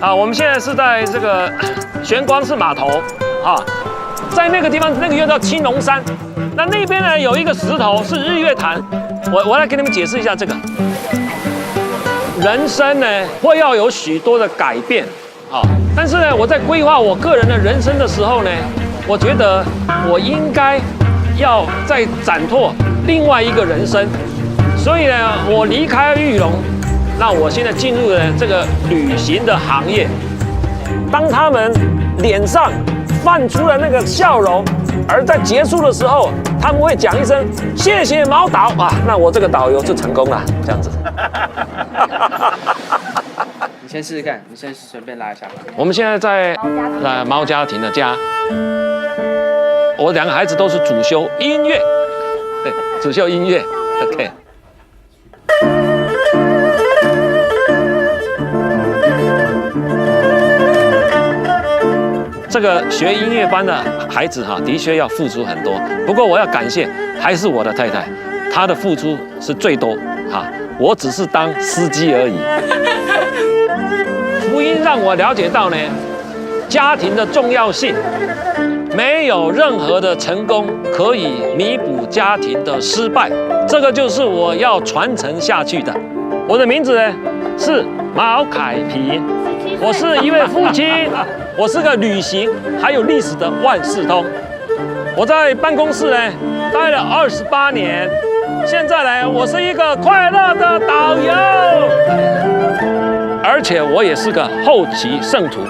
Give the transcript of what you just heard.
啊，我们现在是在这个玄光寺码头啊，在那个地方，那个又叫青龙山。那那边呢有一个石头是日月潭，我我来给你们解释一下这个。人生呢会要有许多的改变啊，但是呢我在规划我个人的人生的时候呢，我觉得我应该要再展拓另外一个人生，所以呢我离开玉龙，那我现在进入了这个旅行的行业。当他们脸上泛出了那个笑容，而在结束的时候，他们会讲一声“谢谢毛导”啊，那我这个导游就成功了，这样子。你先试试看，你先随便拉一下吧。我们现在在呃猫家庭的家，我两个孩子都是主修音乐，对，主修音乐，OK。这个学音乐班的孩子哈，的确要付出很多。不过我要感谢，还是我的太太，她的付出是最多哈。我只是当司机而已。福音让我了解到呢，家庭的重要性，没有任何的成功可以弥补家庭的失败。这个就是我要传承下去的。我的名字呢是毛凯平，我是一位父亲。我是个旅行还有历史的万事通。我在办公室呢待了二十八年，现在呢我是一个快乐的导游，而且我也是个后期圣徒。